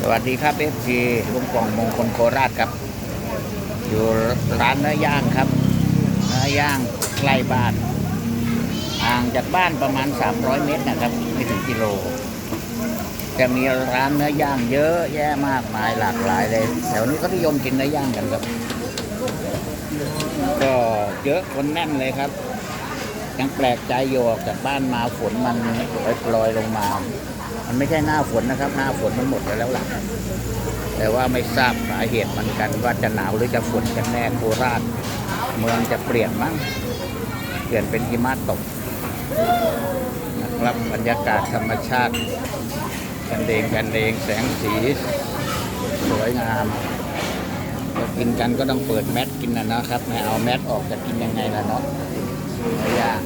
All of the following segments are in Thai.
สวัสดีครับเอฟซีลุงกล่องมงคลโคราชครับ อยู่ร้านเนื้อย่างครับ เนื้อย่างใกล้บ้านห่างจากบ้านประมาณ 300 เมตรนะครับ ไม่ถึงกิโล จะมีร้านเนื้อย่างเยอะแยะมากมายหลากหลายเลยแถวนี้ก็นิยมกินเนื้อย่างกันครับก็เยอะคนแน่นเลยครับ ยังแปลกใจอยู่ออกจากบ้านมาฝนมันปลอยลงมา มันไม่ใช่หน้าฝนนะครับ หน้าฝนมันหมดไปแล้วล่ะแต่ว่าไม่ทราบสาเหตุมันกันว่าจะหนาวหรือจะฝนกันแน่โคราช เมืองจะเปลี่ยนมั้งเปลี่ยนเป็นหิมะตกนะครับบรรยากาศธรรมชาติกันเองกันเองแสงสีสวยงามก,กินกันก็ต้องเปิดแมสกินนะนะครับไม่เอาแมสออกจะกินยังไงล่ะเนาะไม่ยาก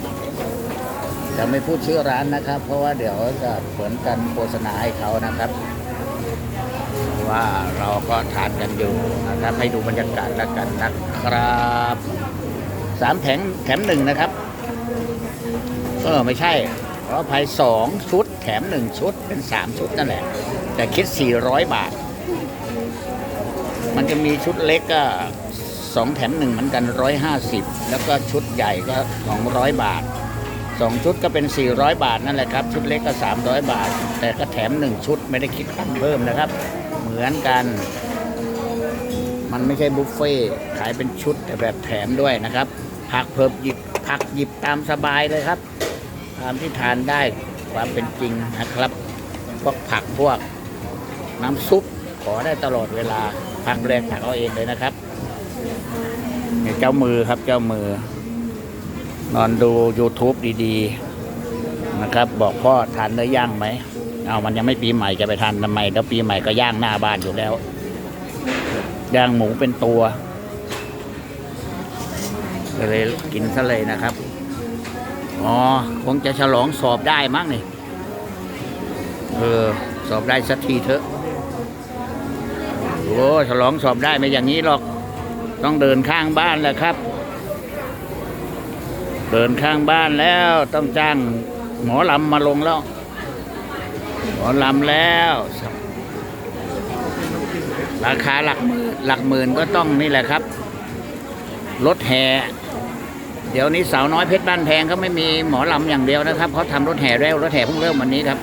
จะไม่พูดชื่อร้านนะครับ เพราะว่าเดี๋ยวจะเปิดกันโฆษณาให้เขานะครับ ว่าเราก็ทานกันอยู่นะครับ ให้ดูบรรยากาศแล้วกันนะครับสามแถงแถมหนึ่งนะครับเออไม่ใช่ขออภัยสองชุดแถมหนึ่งชุดเป็นสามชุดนั่นแหละ แต่คิด400บาท มันจะมีชุดเล็กก็สองแถมหนึ่งเหมือนกัน150แล้วก็ชุดใหญ่ก็200บาท สองชุดก็เป็น 400 บาทนั่นแหละครับ ชุดเล็กก็ 300 บาท แต่ก็แถมหนึ่งชุดไม่ได้คิดขั้นเพิ่มนะครับ เหมือนกัน มันไม่ใช่บุฟเฟ่ขายเป็นชุดแต่แบบแถมด้วยนะครับ ผักเพิ่มหยิบผักหยิบตามสบายเลยครับ ตามที่ทานได้ความเป็นจริงนะครับ พวกผักพวกน้ำซุปขอได้ตลอดเวลาผักแรงผักเอาเองเลยนะครับเจ้ามือครับเจ้ามือ นอนดู YouTube ดีๆนะครับ บอกพ่อทานเนื้อย่างไหม เอามันยังไม่ปีใหม่จะไปทานทำไม แล้วปีใหม่ก็ย่างหน้าบ้านอยู่แล้ว ย่างหมูเป็นตัวก็เลยกินซะเลยนะครับ อ๋อ คงจะฉลองสอบได้มั้งนี่ เออ สอบได้สักทีเถอะ โอ้ฉลองสอบได้ไม่อย่างนี้หรอก ต้องเดินข้างบ้านแหละครับ เดินข้างบ้านแล้วต้องจ้างหมอลำมาลงแล้ว หมอลำแล้ว ราคาหลักหมื่นหลักหมื่นก็ต้องนี่แหละครับ รถแห่เดี๋ยวนี้สาวน้อยเพชรบ้านแพงเขาไม่มีหมอลำอย่างเดียวนะครับเขาทำรถแห่แล้วรถแห่เพิ่งเริ่มวันนี้ครับ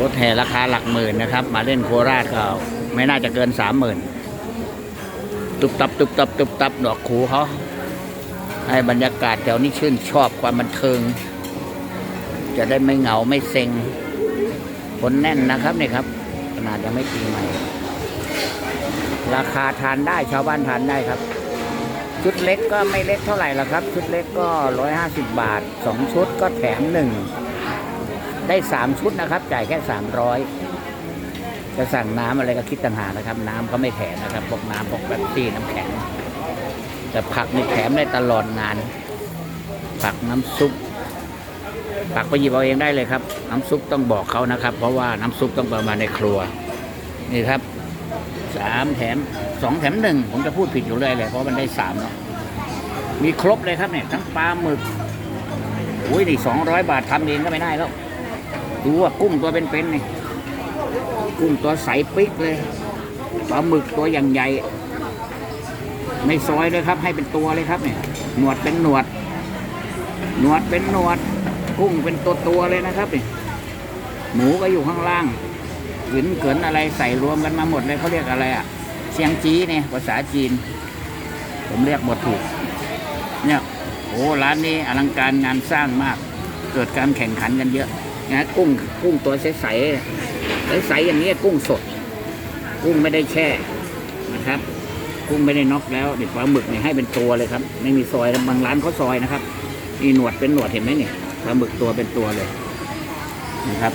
รถแห่ราคาหลักหมื่นนะครับ มาเล่นโคราชเขาไม่น่าจะเกินสามหมื่นตุบตับตุบตับตุบตับดอกคูเขา ให้บรรยากาศแถวนี้ชื่นชอบความบันเทิง จะได้ไม่เหงาไม่เซ็งคนแน่นนะครับนี่ครับขนาดยังไม่ปีใหม่ ราคาทานได้ชาวบ้านทานได้ครับ ชุดเล็กก็ไม่เล็กเท่าไหร่ละครับ ชุดเล็กก็ร้อยห้าสิบบาทสองชุดก็แถมหนึ่งได้สามชุดนะครับ จ่ายแค่สามร้อยจะสั่งน้ำอะไรก็คิดต่างหากนะครับ น้ำเขาไม่แถมนะครับพวกน้ำพวกแบตตี้น้ำแข็ง แต่ผักนี่แถมได้ตลอดงาน ผักน้ำซุปผักไปหยิบเอาเองได้เลยครับ น้ำซุปต้องบอกเขานะครับ เพราะว่าน้ำซุปต้องประมาณในครัว นี่ครับสามแถมสองแถมหนึ่งผมจะพูดผิดอยู่เลยเลยเพราะมันได้สามเนาะมีครบเลยครับเนี่ยทั้งปลาหมึกอุ้ยนี่สองร้อยบาททำเองก็ไม่ได้แล้วดูว่ากุ้งตัวเป็นๆนี่กุ้งตัวใสปิ๊กเลยปลาหมึกตัวอย่างใหญ่ ไม่ซอยเลยครับ ให้เป็นตัวเลยครับเนี่ยหนวดเป็นหนวด หนวดเป็นหนวดกุ้งเป็นตัวตัวเลยนะครับนี่หมูก็อยู่ข้างล่างหินเขินอะไรใส่รวมกันมาหมดเลยเขาเรียกอะไรอะเชียงจีเนี่ยภาษาจีน ผมเรียกหมดถูก เนี่ยโอ้ร้านนี้อลังการงานสร้างมาก เกิดการแข่งขันกันเยอะนะกุ้งกุ้งตัวใสใสๆใสๆอย่างนี้กุ้งสด กุ้งไม่ได้แช่นะครับ กุ้งไม่ได้น็อกแล้วเด็ดปลาหมึกเนี่ยให้เป็นตัวเลยครับ ไม่มีซอยบางร้านเขาซอยนะครับนี่หนวดเป็นหนวดเห็นไหมเนี่ยปลาหมึกตัวเป็นตัวเลยนะครับ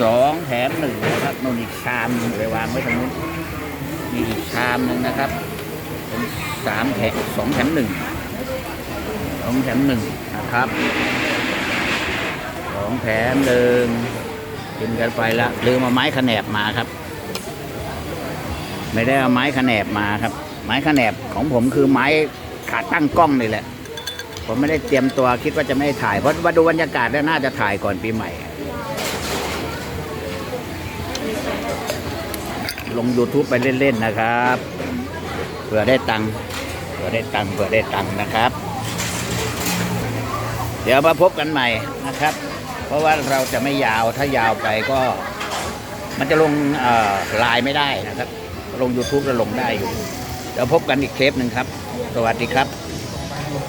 สองแถมหนึ่งนะครับนนอีกชามไปวางไว้ตรงนู้นมีอีกชามหนึ่งนะครับเป็นสามแถมสองแถมหนึ่งสองแถมหนึ่งนะครับสองแถมหนึ่งกินกันไปละลืมมาไม้ขแหนบมาครับ ไม่ได้เอาไม้ขแนบมาครับ ไม้ขแนบของผมคือไม้ขาตั้งกล้องนี่แหละ ผมไม่ได้เตรียมตัวคิดว่าจะไม่ถ่าย เพราะว่าดูบรรยากาศแล้วน่าจะถ่ายก่อนปีใหม่ ลง YouTube ไปเล่น ๆ นะครับเผื่อได้ตังเผื่อได้ตังเผื่อได้ตังนะครับ เดี๋ยวมาพบกันใหม่นะครับ เพราะว่าเราจะไม่ยาวถ้ายาวไปก็ มันจะลงลายไม่ได้นะครับ ลง YouTube จะลงได้อยู่ เดี๋ยวพบกันอีกเคปหนึ่งครับ สวัสดีครับ